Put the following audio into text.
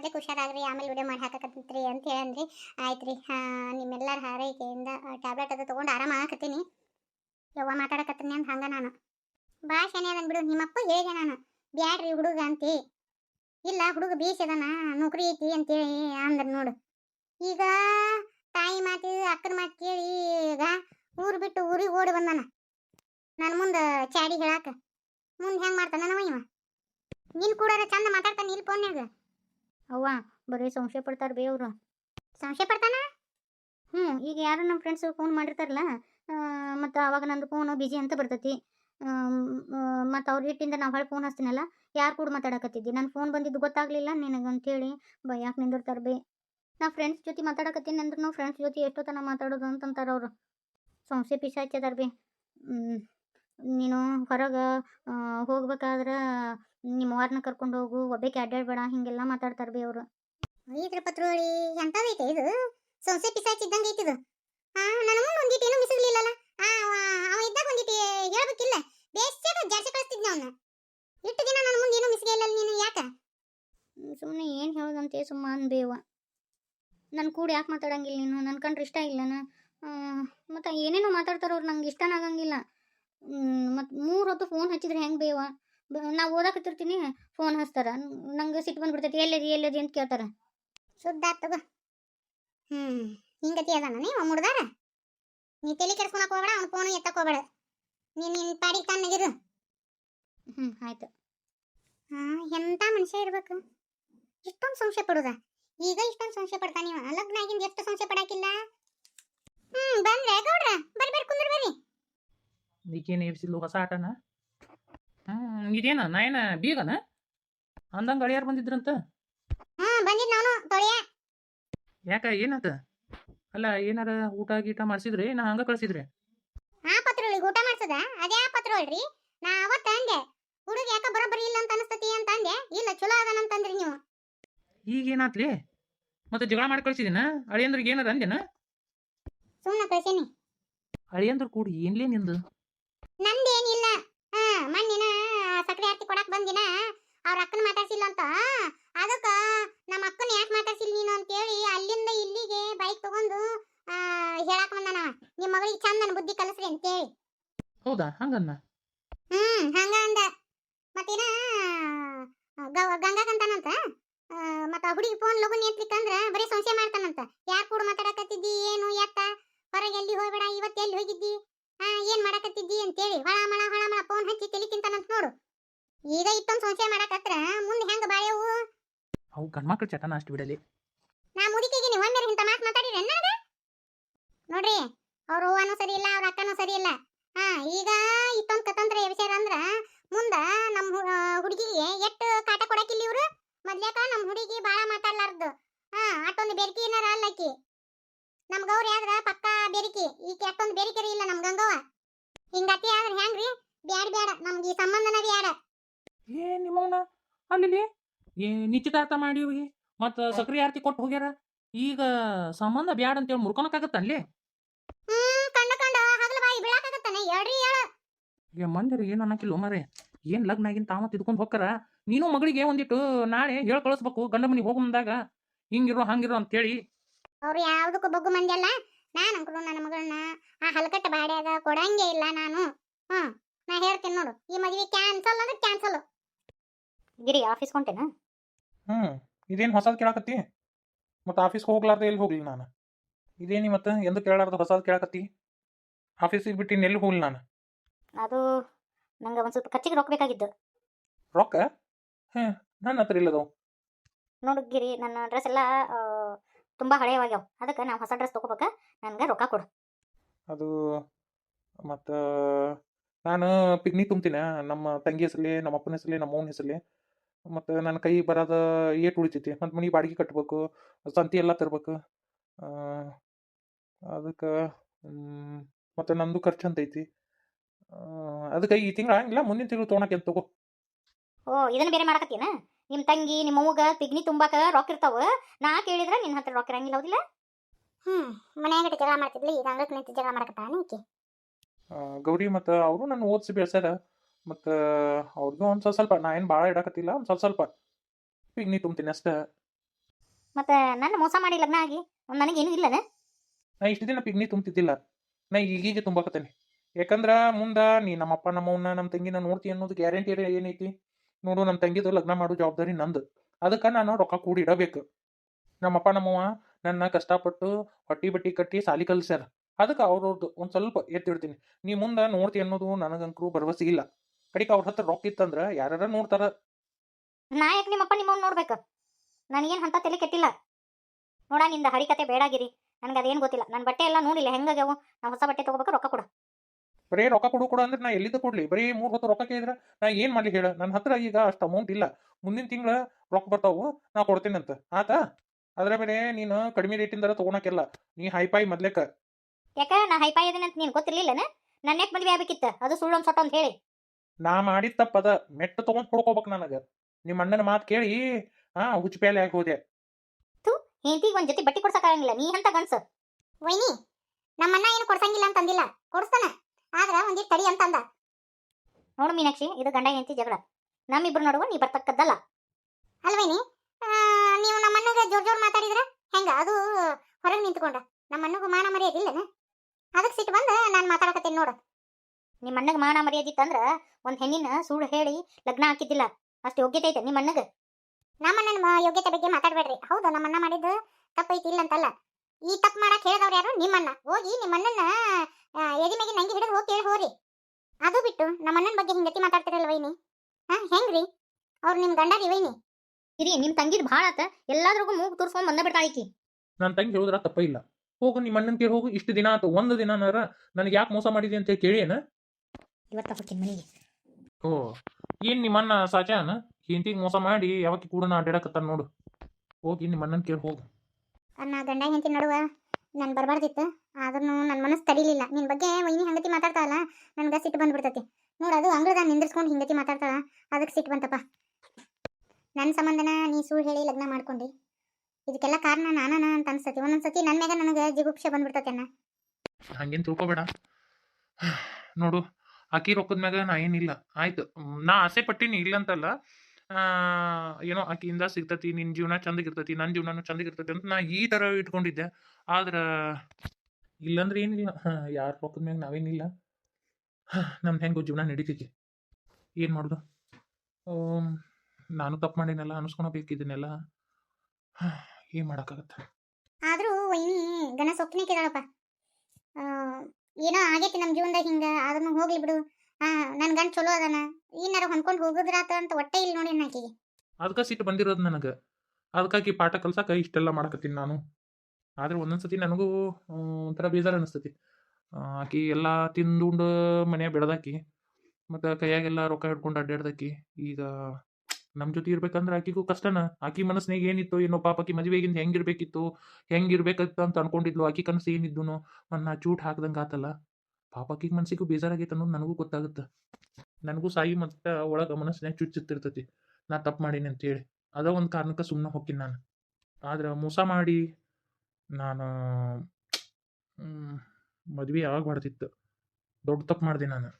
ಮೊದಲೇ ಹುಷಾರಾಗ್ರಿ ಆಮೇಲೆ ವಿಡಿಯೋ ಮಾಡಿ ಹಾಕಕತ್ತೀರಿ ಅಂತ ಹೇಳಂದ್ರಿ ಆಯ್ತು ರೀ ನಿಮ್ಮೆಲ್ಲರ ಹಾರೈಕೆಯಿಂದ ಟ್ಯಾಬ್ಲೆಟ್ ಅದು ತೊಗೊಂಡು ಆರಾಮ ಹಾಕತ್ತೀನಿ. ಯವ್ವ ಮಾತಾಡಕತ್ತೀನಿ ಅಂತ ಹಂಗ ನಾನು. ಭಾಳ ಶನಿ ಬಿಡು, ನಿಮ್ಮಪ್ಪ ಹೇಳಿದೆ ನಾನು? ಬ್ಯಾಡ್ರಿ ಹುಡುಗ ಅಂತಿ. ಇಲ್ಲ, ಹುಡುಗ ಬೀಸದನ ನೌಕರಿ ಐತಿ ಅಂತೇಳಿ ಅಂದ್ರ ನೋಡು. ಈಗ ತಾಯಿ ಮಾತು ಅಕ್ಕನ ಮಾತು ಕೇಳಿ, ಈಗ ಊರು ಬಿಟ್ಟು ಊರಿಗೆ ಓಡಿ ಬಂದಾನ. ನನ್ನ ಮುಂದೆ ಚಾಡಿ ಹೇಳಾಕ. ಮುಂದೆ ಹೆಂಗೆ ಮಾಡ್ತಾನ ನಮ್ಮ ಇವ? ನಿನ್ ಕೂಡ ಚಂದ ಮಾತಾಡ್ತಾನೆ, ಇಲ್ಲಿ ಫೋನ್ಯಾಗ ಅವ್ವ, ಬರೀ ಸಂಶಯ ಪಡ್ತಾರೆ ಬೇ ಅವರು. ಸಂಶಯ ಪಡ್ತಾನ? ಹ್ಞೂ ಈಗ ಯಾರು ನಮ್ಮ ಫ್ರೆಂಡ್ಸ್ ಫೋನ್ ಮಾಡಿರ್ತಾರಲ್ಲ ಮತ್ತು ಅವಾಗ ನಂದು ಫೋನು ಬಿಜಿ ಅಂತ ಬರ್ತೈತಿ. ಮತ್ತು ಅವ್ರ ಇಟ್ಟಿಂದ ನಾವು ಹಳೆ ಫೋನ್ ಹಚ್ತೀನಲ್ಲ, ಯಾರು ಕೂಡ ಮಾತಾಡಕತ್ತಿದ್ದಿ? ನನ್ನ ಫೋನ್ ಬಂದಿದ್ದು ಗೊತ್ತಾಗಲಿಲ್ಲ ನಿನಗೆ ಅಂತೇಳಿ ಯಾಕೆ ನಿಂದಿರ್ತಾರೆ ಬೇ? ನಾ ಫ್ರೆಂಡ್ಸ್ ಜೊತೆ ಮಾತಾಡಕತ್ತೀನಿ ಅಂದ್ರೂ ಫ್ರೆಂಡ್ಸ್ ಜೊತೆ ಎಷ್ಟೊತ್ತನ ಮಾತಾಡೋದು ಅಂತಂತಾರೆ ಅವರು. ಸಂಶಯ ಹಚ್ಚದಾರ ಬೇ. ನೀನು ಹೊರಗೆ ಹೋಗ್ಬೇಕಾದ್ರೆ ನಿಮ್ಮ ವಾರನ ಕರ್ಕೊಂಡು ಹೋಗು. ಒಬ್ಬಕ್ಕೆ ಅಡ್ಡಾಡ್ಬೇಡ ಹಿಂಗೆಲ್ಲ ಮಾತಾಡ್ತಾರೆ ಬಿ ಅವರು. ಇದ್ರ ಪತ್ರೋಳಿ ಎಂಥದೈತೆ ಇದು? ಸೊಸೆ ಪಿಸಾಚ್ ಇದ್ದಂಗೆ ಐತಿ ಇದು ಹಾ ನನ್ನ ಮುಂದೆ ಒಂದಿಟ್ಟು ಏನೂ ಆ ಅವ- ಇದ್ದಾಗ ಒಂದಿಟ್ಟು ಹೇಳ್ಬೇಕಿಲ್ಲ. ಬೇಸ್ಯಾಗ ಜಾಸ್ತಿ ಕಳಿಸ್ತಿದ್ನ ಅವನ್ನ ಇಟ್ಟು ದಿನ ನನ್ನ ಮುಂದೆ ಏನೂ ಮಿಸ್ಗಿಲ್ಲ ನೀನು ಯಾಕ? ಸುಮ್ಮನೆ ಏನು ಹೇಳೋದಂತೆ ಸುಮ್ಮ ಅನ್ಬೇವ ನನ್ನ ಕೂಡ ಯಾಕೆ ಮಾತಾಡಂಗಿಲ್ಲ ನೀನು? ನನ್ನ ಕಂಡ್ರೆ ಇಷ್ಟ ಇಲ್ಲನ? ಮತ್ತು ಏನೇನೋ ಮಾತಾಡ್ತಾರ ಅವ್ರು ನಂಗೆ ಇಷ್ಟನ ಆಗಂಗಿಲ್ಲ. ಮತ್ತು ಮೂರು ಹೊತ್ತು ಫೋನ್ ಹಚ್ಚಿದ್ರೆ ಹೆಂಗೆ ಬೇವ? ನಾ ಓದಾಕತ್ತಿರ್ತೀನಿ ಫೋನ್ ಹಚ್ತಾರ. ನಂಗೆ ಸಿಟ್ಟು ಬಂದ್ಬಿಡ್ತೈತಿ ಎಲ್ಲದಿ ಎಲ್ಲದಿ ಅಂತ ಕೇಳ್ತಾರ. ಶುದ್ಧ ತಗೋ. ಹ್ಮ್. ಹಿಂಗತಿ ಅದಾನ ನೀವು ಮುಡ್ದಾರ ನೀ ತಲೆ ಕೆಡ್ಸ್ಕೊಳಕ್ ಹೋಗ್ಬೇಡ ಅವ್ನ ಫೋನ್ ಎತ್ತಕ್ಕೆ ಹೋಗ್ಬೇಡ. ನೀನು ನಿನ್ ಪಾಡಿಗೆ ತಣ್ಣಗಿರು ಹ್ಞೂ ಆಯ್ತು. ಹಾಂ ಎಂಥ ಮನುಷ್ಯ ಇರ್ಬೇಕು? ಇಷ್ಟೊಂದು ಸಂಶಯ ಪಡುದ? ಈಗ ಇಷ್ಟೊಂದು ಸಂಶಯ ಪಡ್ತಾನೆ ನೀವ ಲಗ್ನ ಆಗಿಂದ ಎಷ್ಟು ಸಂಶಯ ಪಡಾಕಿಲ್ಲ? ಹ್ಮ್ ಬಂದ್ರೆ ಗೌಡ್ರ ಬರ್ಬೇಡ ಕುಂದ್ರ ಬರ್ರಿ. ಈಗೇನು ಎಬ್ಸಿದ್ಲು ಹೊಸ ಆಟನ? ಹ್ಮ್ ಇದೇನ ನಾ ಏನ ಬೀಗನ? ಅಂದಂಗ ಅಳಿಯಾರು ಬಂದಿದ್ರಂತ? ಹಾ ಬಂದಿದ್ ನಾನು ತೊಳೆಯ. ಯಾಕ ಏನಾತ? ಅಲ್ಲ ಏನಾರ ಊಟ ಗೀಟ ಮಾಡಿಸಿದ್ರಿ? ನಾ ಹಂಗ ಕಳ್ಸಿದ್ರಿ. ಆ ಪತ್ರೊಳಿ ಊಟ ಮಾಡ್ಸದ? ಅದೇ ಆ ಪತ್ರೊಳ್ರಿ. ನಾ ಅವತ್ತ ಅಂದೆ ಹುಡುಗ ಯಾಕ ಬರೋಬ್ಬರಿ ಇಲ್ಲ ಅಂತ ಅನಸ್ತತಿ ಅಂತ ಅಂದೆ ಇಲ್ಲ ಚಲೋ ಅದನಂತಂದ್ರಿ ನೀವು. ಈಗ ಏನಾತ್ಲಿ? ಮತ್ತೆ ಜಗಳ ಮಾಡಿ ಕಳ್ಸಿದಿನ? ಅಳಿಯಂದ್ರಿಗೆ ಏನಾರ ಅಂದೇನ ಸುಮ್ಮನೆ ಕಳ್ಸೇನಿ. ಅಳಿಯಂದ್ರ ಕೂಡಿ ಏನ್ಲೇ ನಿಂದು? ನಂದೇನಿಲ್ಲ. ಹಾ ಮಣ್ಣಿನ ಸಕ್ಕರೆ ಆರ್ತಿ ಕೊಡಕ್ ಬಂದಿನ? ಅವ್ರ ಅಕ್ಕನ ಮಾತಾಡ್ಸಿಲ್ಲ ಅಂತ? ಅದಕ್ಕ ನಮ್ಮ ಅಕ್ಕನ ಯಾಕೆ ಮಾತಾಡ್ಸಿಲ್ಲ ನೀನು ಅಂತೇಳಿ ಅಲ್ಲಿಂದ ಇಲ್ಲಿಗೆ ಬೈಕ್ ತಗೊಂಡು ಹೇಳಕ್ ಹೇಳಾಕ್ ನಿಮ್ಮ ಮಗಳಿಗೆ ಚಂದ ನನ್ನ ಬುದ್ಧಿ ಕಲಿಸ್ರಿ ಅಂತೇಳಿ. ಹೌದಾ? ಹಂಗನ್ನ ಹ್ಮ್ ಹಂಗ ಅಂದ. ಮತ್ತೇನ ಗಂಗಾಕಂತಾನಂತ ಮತ್ತ ಹುಡುಗಿ ಫೋನ್ ಲಗುನ್ ಎತ್ಲಿಕ್ಕಂದ್ರ ಬರೀ ಸಂಶಯ ಮಾಡ್ತಾನಂತ. ಯಾರ್ ಕೂಡ ಮಾತಾಡಕತ್ತಿದ್ದಿ ಏನು ಎತ್ತ? ಹೊರಗೆ ಎಲ್ಲಿ ಹೋಗ್ಬೇಡ? ಇವತ್ತು ಎಲ್ಲಿ ಹೋಗಿದ್ದಿ? ಏನ್ ಮಾಡಕತ್ತಿದ್ದಿ ಅಂತೇಳಿ. ಹೊಳ ಮಳ ಹೊಳ ಮಳ ಫೋನ್ ಹಚ್ಚಿ ತಲಿ ತಿಂತಾನಂತ ನೋಡು. ಈಗ ಇತ್ತೊಂದು ಸಂಶಯ ಮಾಡಕತ್ರ ಮುಂದೆ ಹೆಂಗ ಬಾಳೆವು ಅವು ಗಂಡ್ಮಕ್ಳು ಚಟನ ಅಷ್ಟು ಬಿಡಲಿ. ನಾ ಮುದಿಕೆಗಿನಿ ಒಮ್ಮೆ ಇಂಥ ಮಾತು ಮಾತಾಡಿರಿ ನಾಗ ನೋಡ್ರಿ ಅವ್ರ ಹೂವನೂ ಸರಿ ಇಲ್ಲ ಅವ್ರ ಅಕ್ಕನೂ ಸರಿ ಇಲ್ಲ. ಹಾ ಈಗ ಇತ್ತೊಂದು ಕತಂತ್ರ ವಿಷಯ ಅಂದ್ರ ಮುಂದ ನಮ್ಮ ಹುಡುಗಿಗೆ ಎಷ್ಟು ಕಾಟ ಕೊಡಕಿಲ್ಲ ಇವ್ರು? ಮೊದ್ಲೇಕ ನಮ್ಮ ಹುಡುಗಿ ಬಾಳ ಮಾತಾಡ್ಲಾರ್ದು. ಹಾ ಅಟ್ಟೊಂದು ಬೆರ್ಕಿ ಏನಾರ ಅಲ್ಲಕ್ಕಿ ನಮ್ ಗೌರಿ ಆದ್ರ ಪಕ್ಕ ಬೆರಿಕಿ ಈಕೆ ಅಷ್ಟೊಂದು ಬೆರಿಕರಿ ಇಲ್ಲ ನಮ್ ಗಂಗವ್ವ ಹಿಂಗತಿ ಆದ್ರ ಹೆಂಗ್ರಿ ಬ್ಯಾಡ್ ಬ್ಯಾಡ ನಮ್ಗೆ ಈ ಸಂಬಂಧನ ಬ್ಯಾಡ ಏ ನಿಮ್ಮವನ? ಅಲ್ಲಿ ಏ ನಿಶ್ಚಿತಾರ್ಥ ಮಾಡಿ ಹೋಗಿ. ಮತ್ತು ಸಕ್ರಿ ಆರತಿ ಕೊಟ್ಟು ಹೋಗ್ಯಾರ? ಈಗ ಸಂಬಂಧ ಬ್ಯಾಡ ಅಂತೇಳಿ ಮುರ್ಕೊಳಕಾಗತ್ತ ಅಲ್ಲಿ? ಹ್ಮ್ ಕಂಡ ಕಂಡ. ಹಗಲ ಬಾಯಿ ಬೀಳಾಕಾಗತ್ತಾನೆ ಹೇಳ್ರಿ ಹೇಳ ಈಗ ಮಂದಿರ ಏನು ಅನ್ನಕಿಲ್ಲ ಮರೆ ಏನು ಲಗ್ನ ಆಗಿನ ತಾವ ತಿದ್ಕೊಂಡು ಹೋಗ್ತಾರ? ನೀನು ಮಗಳಿಗೆ ಒಂದಿಟ್ಟು ನಾಳೆ ಹೇಳಿ ಕಳಿಸ್ಬೇಕು ಗಂಡ ಮನೆಗೆ ಹೋಗೋ ಮುಂದಾಗ. ಹಿಂಗಿರೋ ಹಂಗಿರೋ ಅಂತೇಳಿ. ಅವ್ರು ಯಾವ್ದಕ್ಕೂ ಬಗ್ಗು ಮಂದಿ ಅಲ್ಲ. ನಾನು ಅಂಕರು ನನ್ನ ಮಗಳನ್ನ ಆ ಹಲಕಟ್ಟ ಬಾಡ್ಯಾಗ ಕೊಡಂಗೇ ಇಲ್ಲ ನಾನು. ಹ್ಮ್. ನಾ ಹೇಳ್ತೀನಿ ನೋಡು. ಈ ಮದುವೆ ಕ್ಯಾನ್ಸಲ್ ಅಂದ್ರೆ ಕ್ಯಾನ್ಸಲ್ ಗಿರಿ ಆಫೀಸ್ ಕೊಂಟೇನಾ ಹ್ಮ್ ಇದೇನು ಹೊಸದು ಕೇಳಾಕತ್ತಿ? ಮತ್ತೆ ಆಫೀಸ್ ಹೋಗ್ಲಾರ್ದೆ ಎಲ್ಲಿ ಹೋಗ್ಲಿ ನಾನು? ಇದೇನಿ ಮತ್ತೆ ಎಂದು ಕೇಳಾರ್ದು ಹೊಸದು ಕೇಳಾಕತ್ತಿ? ಆಫೀಸಿಗೆ ಬಿಟ್ಟು ಎಲ್ಲಿ ಹೋಗ್ಲಿ ನಾನು? ಅದು ನಂಗೆ ಒಂದು ಸ್ವಲ್ಪ ಖರ್ಚಿಗೆ ರೊಕ್ಕ ಬೇಕಾಗಿದ್ದು. ರೊಕ್ಕ? ಹ್ಞೂ ನನ್ನ ಹತ್ರ ಇಲ್ಲದವು ನೋಡು ಗಿರಿ ನನ್ನ ಡ್ರೆಸ್ ಎಲ್ಲ ತುಂಬ ಹಳೆಯವಾಗ್ಯಾವ ಅದಕ್ಕೆ ನಾವು ಹೊಸ ಡ್ರೆಸ್ ತೊಗೋಬೇಕ ನನಗೆ ರೊಕ್ಕ ಕೊಡು. ಅದು ಮತ್ತು ನಾನು ಪಿಗ್ನಿ ತುಂಬ್ತೀನಿ. ನಮ್ಮ ತಂಗಿ ಹೆಸರಲ್ಲಿ ನಮ್ಮ ಅಪ್ಪನ ಹೆಸರಲ್ಲಿ ನಮ್ಮ ಅವ್ನ ಹೆಸರಲ್ಲಿ ಮತ್ತು ನನ್ನ ಕೈ ಬರೋದು ಏಟ್ ಉಳಿತೈತಿ. ಮತ್ತು ಮನೆ ಬಾಡಿಗೆ ಕಟ್ಟಬೇಕು ಸಂತಿ ಎಲ್ಲ ತರಬೇಕು. ಅದಕ್ಕೆ ಮತ್ತು ನಂದು ಖರ್ಚು ಅಂತ ಐತಿ. ಅದಕ್ಕೆ ಈ ತಿಂಗಳು ಆಗಿಲ್ಲ ಮುಂದಿನ ತಿಂಗಳು ತೊಗೊಳಕ್ಕೆ ಅಂತ ತಗೋ. ಓ ಇದನ್ನ ಬೇರೆ ಮಾಡಕತ್ತೀನ? ನಿಮ್ಮ ತಂಗಿ ನಿಮ್ಮ ಅವ್ವಗ ಪಿಗ್ನಿ ತುಂಬಾಕ ರೊಕ್ಕ ಇರ್ತಾವ ನಾ ಕೇಳಿದ್ರೆ ನಿನ್ನ ಹತ್ರ ರೊಕ್ಕ ಇರಂಗಿಲ್ಲ ಹೌದಿಲ್ಲ? ಹ್ಮ್ ಮನ್ಯಾಗ ಜಗಳ ಮಾಡ್ತಿದ್ಲಿ ಈಗ ಅಂಗಕ್ಕೆ ನಿಂತು ಜಗಳ ಮಾಡಕತ್ತಾನ ಈಕಿ? ಗೌರಿ ಮತ್ತು ಅವರು ನನ್ನ ಓದಿಸಿ ಬೆಳೆಸ್ಯಾರ. ಮತ್ತು ಅವ್ರಿಗೂ ಒಂದು ಸ್ವಲ್ಪ ಸ್ವಲ್ಪ ನಾ ಏನು ಭಾಳ ಇಡಕತ್ತಿಲ್ಲ ಒಂದು ಸ್ವಲ್ಪ ಸ್ವಲ್ಪ. ಪಿಗ್ನಿ ತುಂಬ್ತೀನಿ ಅಷ್ಟೇ. ಮತ್ತೆ ನನ್ನ ಮೋಸ ಮಾಡಿ ಲಗ್ನ ಆಗಿ ನನಗೇನು ಇಲ್ಲ ನಾ ಇಷ್ಟು ದಿನ ಪಿಗ್ನಿ ತುಂಬ್ತಿದ್ದಿಲ್ಲ. ನಾ ಈಗೀಗ ತುಂಬಾಕತ್ತೇನೆ ಯಾಕಂದ್ರ ಮುಂದ ನೀ ನಮ್ಮಪ್ಪ ನಮ್ಮವನ್ನ ನಮ್ಮ ತಂಗಿನ ನೋಡ್ತಿ ಅನ್ನೋದು ಗ್ಯಾರಂಟಿ ಏನೈತಿ? ನೋಡು ನಮ್ಮ ತಂಗಿದು ಲಗ್ನ ಮಾಡೋ ಜವಾಬ್ದಾರಿ ನಂದು. ಅದಕ್ಕೆ ನಾನು ರೊಕ್ಕ ಕೂಡಿ ಇಡಬೇಕು. ನಮ್ಮಪ್ಪ ನಮ್ಮವ್ವ ನನ್ನ ಕಷ್ಟಪಟ್ಟು ಹೊಟ್ಟಿ ಬಟ್ಟಿ ಕಟ್ಟಿ ಸಾಲಿ ಕಲ್ಸ್ಯಾರ. ಅದಕ್ಕೆ ಅವ್ರವ್ರದ್ದು ಒಂದು ಸ್ವಲ್ಪ ಎತ್ತಿಡ್ತೀನಿ. ನೀ ಮುಂದೆ ನೋಡ್ತಿ ಅನ್ನೋದು ನನಗಂಕರು ಭರವಸೆ ಇಲ್ಲ. ಕಡಿಕ ಅವ್ರ ಹತ್ರ ರೊಕ್ಕ ಇತ್ತಂದ್ರ ಯಾರ ನೋಡ್ತಾರ. ನಾ ಯಾಕೆ ನಿಮ್ಮಪ್ಪ ನಿಮ್ಮವ್ನ ನೋಡ್ಬೇಕು? ನನಗೇನು ಅಂತ ತಲೆ ಕೆಟ್ಟಿಲ್ಲ. ನೋಡ ನಿಂದ ಹರಿಕತೆ ಬೇಡಾಗಿರಿ ನನಗೆ ಅದೇನು ಗೊತ್ತಿಲ್ಲ. ನನ್ನ ಬಟ್ಟೆ ಎಲ್ಲ ನೋಡಿಲ್ಲ ಹೆಂಗಾಗ್ಯಾವು? ನಾ ಹೊಸ ಬಟ್ಟೆ ತಗೋಬೇಕು ರೊಕ್ಕ ಕೊಡು. ಬರೀ ರೊಕ್ಕ ಕೊಡು ಕೊಡು ಅಂದ್ರೆ ನಾ ಎಲ್ಲಿದ್ದ ಕೊಡ್ಲಿ? ಬರೀ ಮೂರು ಹೊತ್ತು ರೊಕ್ಕ ಕೇಳಿದ್ರೆ ನಾ ಏನು ಮಾಡಲಿ ಹೇಳ? ನನ್ನ ಹತ್ರ ಈಗ ಅಷ್ಟು ಅಮೌಂಟ್ ಇಲ್ಲ. ಮುಂದಿನ ತಿಂಗಳ ರೊಕ್ಕ ಬರ್ತಾವು ನಾ ಕೊಡ್ತೀನಂತ. ಆತ? ಆತಾ ಅದ್ರ ಮೇಲೆ ನೀನು ಕಡಿಮೆ ರೇಟಿಂದ ತಗೊಳಕ್ಕೆಲ್ಲ ನೀ ಹೈಫೈ ಮೊದ್ಲೇಕ. ಯಾಕ? ನಾ ಹೈಪಾಯ್ ಇದೀನಿ ಅಂತ ನೀನು ಗೊತ್ತಿರ್ಲಿಲ್ಲನ? ನನ್ನ ಯಾಕೆ ಮದ್ವೆ ಆಗ್ಬೇಕಿತ್ತ? ಅದು ಸುಳ್ಳು ಒಂದು ಸೊಟ್ಟ ಅಂತ ಹೇಳಿ. ನಾ ಮಾಡಿದ ತಪ್ಪದ. ಮೆಟ್ಟು ತಗೊಂಡ್ ಕೊಡ್ಕೋಬೇಕು ನನಗ. ನಿಮ್ಮ ಅಣ್ಣನ ಮಾತು ಕೇಳಿ ಹಾ ಹುಚ್ಚಪೇಲೆ ಆಗಿ ಹೋದೆ. ಹೆಂಡತಿಗೆ ಒಂದ್ ಜೊತೆ ಬಟ್ಟೆ ಕೊಡ್ಸಕ್ಕಾಗಂಗಿಲ್ಲ ನೀ ಅಂತ ಗಂಡ್ಸು. ವೈನಿ ನಮ್ಮಣ್ಣ ಏನು ಕೊಡ್ಸಂಗಿಲ್ಲ ಅಂತಂದಿಲ್ಲ ಅಂದಿಲ್ಲ. ಕೊಡಿಸ್ತಾನ. ಆದ್ರ ಒಂದಿಟ್ಟು ತಡಿ ಅಂತ ಅಂದ. ನೋಡು ಮೀನಾಕ್ಷಿ ಇದು ಗಂಡ ಹೆಂಡತಿ ಜಗಳ. ನಮ್ಮಿಬ್ರು ನಡುವ ನೀ ಬರ್ತಕ್ಕದ್ದಲ್ಲ. ಅಲ್ವೈನಿ ನೀವು ನಮ್ಮಣ್ಣಗ ಜೋರ್ ಜೋರ್ ಮಾತಾಡಿದ್ರ? ಹೆಂಗ? ಅದು ಹೊರಗೆ ನಿಂತ್ಕೊಂಡ. ನಮ್ಮಣ್ಣಗೂ ಮಾನ ಮರ್ಯಾದಿಲ್ಲನ ಅದಕ್ಕೆ ಸಿಟ್ಟು ಬಂದು ನಾನು ಮಾತಾಡಕತ್ತೀನಿ ನೋಡು. ನಿಮ್ಮ ಅಣ್ಣಗೆ ಮಾನ ಮರ್ಯಾದಿತ್ತಂದ್ರ ಒಂದು ಹೆಣ್ಣಿನ ಸುಳ್ಳು ಹೇಳಿ ಲಗ್ನ ಹಾಕಿದ್ದಿಲ್ಲ. ಅಷ್ಟು ಯೋಗ್ಯತೆ ಐತೆ ನಿಮ್ಮ ಅಣ್ಣಗೆ? ನಮ್ಮಣ್ಣನ ಅಣ್ಣನ ಯೋಗ್ಯತೆ ಬಗ್ಗೆ ಮಾತಾಡಬೇಡ್ರಿ. ಹೌದು ನಮ್ಮಣ್ಣ ಮಾಡಿದ್ದು ತಪ್ಪೈತಿ ಇಲ್ಲ ಅಂತಲ್ಲ ಈ ತಪ್ಪು ಮಾಡಕ್ಕೆ ಹೇಳಿದವ್ರು ಯಾರು? ನಿಮ್ಮಣ್ಣ ಹೋಗಿ ನಿಮ್ಮಣ್ಣನ ಆ, ಎದಿ ಮೇಗಿ ನಂಗೆ ಹಿಡಿದು ಹೋಗಿ ಕೇಳಿ ಹೋರಿ. ಅದು ಬಿಟ್ಟು ನಮ್ಮ ನಮ್ಮಣ್ಣನ ಬಗ್ಗೆ ಹಿಂಗತಿ ಮಾತಾಡ್ತಿರಲ್ಲ ವೈನಿ? ಹಾಂ ಹೆಂಗ್ರಿ? ಅವ್ರು ನಿಮ್ಮ ಗಂಡ ರೀ ವೈನಿ? ಇರಿ ನಿಮ್ಮ ತಂಗಿದ್ ಭಾಳ ಆತ. ಎಲ್ಲಾದ್ರಿಗೂ ಮೂಗು ತೋರಿಸ್ಕೊಂಡು ಬಂದ ಬಿಡ್ತಾಳಿಕಿ ನನ್ನ ತಂಗಿ ಹೇಳಿದ್ರ ತಪ್ಪ ಇಲ್ಲ. ಹೋಗು ನಿಮ್ಮ ಅಣ್ಣನ ಕೇಳಿ ಹೋಗು ಇಷ್ಟು ದಿನ ಆತು ಒಂದು ದಿನನಾರ ನನಗೆ ಯಾಕೆ ಮೋಸ ಮಾಡಿದೆ ಅಂತ ಕೇಳಿ ಏನ ಇವತ್ತ ಹೋಗ್ತೀನಿ ಮನೆಗೆ. ಓ ಏನ್ ನಿಮ್ಮ ಅಣ್ಣ ಸಾಚಾನ ಹಿಂತಿಗೆ ಮೋಸ ಮಾಡಿ ಯಾವಾಗ ಕೂಡ ಅಡ್ಡಾಡಕತ್ತಾನ ನೋಡು. ಹೋಗಿ ನಿಮ್ಮ ಅಣ್ಣನ ಕೇಳಿ ಹೋಗು. ಅಣ್ಣ ಗಂಡ ಹೆಂಡತಿ ನಡುವ ನಾನು ಬರಬಾರ್ದಿತ್ತು ಆದ್ರೂ ನನ್ನ ಮನಸ್ಸು ತಡಿಲಿಲ್ಲ. ನಿನ್ನ ಬಗ್ಗೆ ವೈನಿ ಹಂಗತಿ ಮಾತಾಡ್ತಾಳಲ್ಲ ನನ್ಗೆ ಸಿಟ್ಟು ಬಂದ್ಬಿಡ್ತೈತಿ. ನೋಡು ಅದು ಅಂಗಳದಾಗ ನಿಂದಿರ್ಸ್ಕೊಂಡು ಹಿಂಗತಿ ಮಾತಾಡ್ತಾಳ ಅದಕ್ಕೆ ಸಿಟ್ಟು ಬಂತಪ್ಪ. ನನ್ನ ಸಂಬಂಧನ ನೀ ಸುಳ್ಳು ಹೇಳಿ ಲಗ್ನ ಮಾಡ್ಕೊಂಡಿ. ಇದಕ್ಕೆಲ್ಲ ಕಾರಣ ನಾನನ ಅಂತ ಅನ್ಸತಿ ಒಂದೊಂದ್ಸತಿ ನನ್ನ ಮ್ಯಾಗ ನನಗೆ ಜಿಗುಪ್ಸೆ ಬಂದ್ಬಿಡ್ತತೆ ಅಣ್ಣ ಹಂಗೇನು ತಿಳ್ಕೊಬೇಡ. ನೋಡು ಆಕಿ ರೊಕ್ಕದ ಮ್ಯಾಗ ನಾ ಏನಿಲ್ಲ. ಆಯ್ತು. ನಾ ಆಸೆ ಪಟ್ಟಿನಿ ಇಲ್ಲ ಅಂತಲ್ಲ ಏನೋ ಆಕಿಯಿಂದ ಸಿಗ್ತತಿ ನಿನ್ನ ಜೀವನ ಚಂದಗಿರ್ತತಿ ನನ್ನ ಜೀವನನೂ ಚಂದಗಿರ್ತತಿ ಅಂತ ನಾ ಈ ಥರ ಇಟ್ಕೊಂಡಿದ್ದೆ. ಆದ್ರೆ, ಇಲ್ಲಂದ್ರೆ ಏನಿಲ್ಲ. ಯಾರ ರೊಕ್ಕದ ಮ್ಯಾಗ ನಾವೇನಿಲ್ಲ. ನಮ್ದು ಹೆಂಗೋ ಜೀವನ ನಡೀತೈತಿ. ಏನು ಮಾಡೋದು? ನಾನು ತಪ್ಪು ಮಾಡಿನಲ್ಲ, ಅನಿಸ್ಕೊಳಬೇಕು ಏನು ಮಾಡೋಕ್ಕಾಗತ್ತೆ. ಆದರೂ ವೈನಿ ಗಣ ಸೊಕ್ಕಿನೇ ಕೇಳಪ್ಪ. ಏನೋ ಆಗೈತಿ ನಮ್ಮ ಜೀವನದಾಗ ಹಿಂಗೆ ಅದನ್ನು ಹೋಗ್ಲಿ ಬಿಡು. ಹಾಂ ನನ್ನ ಗಂಡ ಚಲೋ ಅದಾನ. ಏನಾರ ಹೊಂದ್ಕೊಂಡು ಹೋಗುದ್ರಾತ ಅಂತ ಹೊಟ್ಟೆ ಇಲ್ಲಿ ನೋಡಿ ಆಕಿಗೆ ಅದಕ್ಕೆ ಸಿಟ್ಟು ಬಂದಿರೋದು ನನಗೆ. ಅದಕ್ಕಾಗಿ ಪಾಠ ಕಲ್ಸಕ್ಕೆ ಇಷ್ಟೆಲ್ಲ ಮಾಡಕತ್ತೀನಿ ನಾನು. ಆದ್ರೆ ಒಂದೊಂದು ಸತಿ ನನಗೂ ಒಂಥರ ಬೇಜಾರು ಅನಿಸ್ತತಿ. ಆಕಿ ಎಲ್ಲ ತಿಂದುಂಡು ಮನೆ ಬೆಳೆದಾಕಿ ಮತ್ತು ಕೈಯಾಗೆಲ್ಲ ರೊಕ್ಕ ಹಿಡ್ಕೊಂಡು ಅಡ್ಡಾಡ್ದಾಕಿ ಈಗ ನಮ್ಮ ಜೊತೆ ಇರ್ಬೇಕಂದ್ರೆ ಆಕಿಗೂ ಕಷ್ಟನ. ಆಕಿ ಮನಸ್ಸಿನಾಗ ಏನಿತ್ತು ಏನೋ ಪಾಪ ಆಕಿ ಮದುವೆಗಿಂದ ಹೆಂಗಿರ್ಬೇಕಿತ್ತು, ಹೆಂಗಿರ್ಬೇಕಂತ ಅಂತ ಅನ್ಕೊಂಡಿದ್ಲು, ಆಕಿ ಕನಸು ಏನಿದ್ದು ನನ್ನ ಚೂಟ್ ಹಾಕ್ದಂಗೆ ಆತಲ್ಲ. ಪಾಪ ಆಕಿಗೆ ಮನಸ್ಸಿಗೂ ಬೇಜಾರಾಗೈತೆ ಅನ್ನೋದು ನನಗೂ ಗೊತ್ತಾಗುತ್ತೆ. ನನಗೂ ಸಾಯಿ ಮತ್ತು ಒಳಗೆ ಮನಸ್ಸಿನಾಗ ಚುಚ್ಚಿತ್ತಿರ್ತೈತಿ ನಾ ತಪ್ಪು ಮಾಡೀನಿ ಅಂತೇಳಿ. ಅದ ಒಂದು ಕಾರಣಕ್ಕೆ ಸುಮ್ಮನೆ ಹೋಗ್ತೀನಿ ನಾನು. ಆದ್ರೆ ಮೋಸ ಮಾಡಿ ನಾನು ಮದುವೆ ಆಗಬಾರ್ದಿತ್ತು. ದೊಡ್ಡ ತಪ್ಪು ಮಾಡಿದೆ ನಾನು.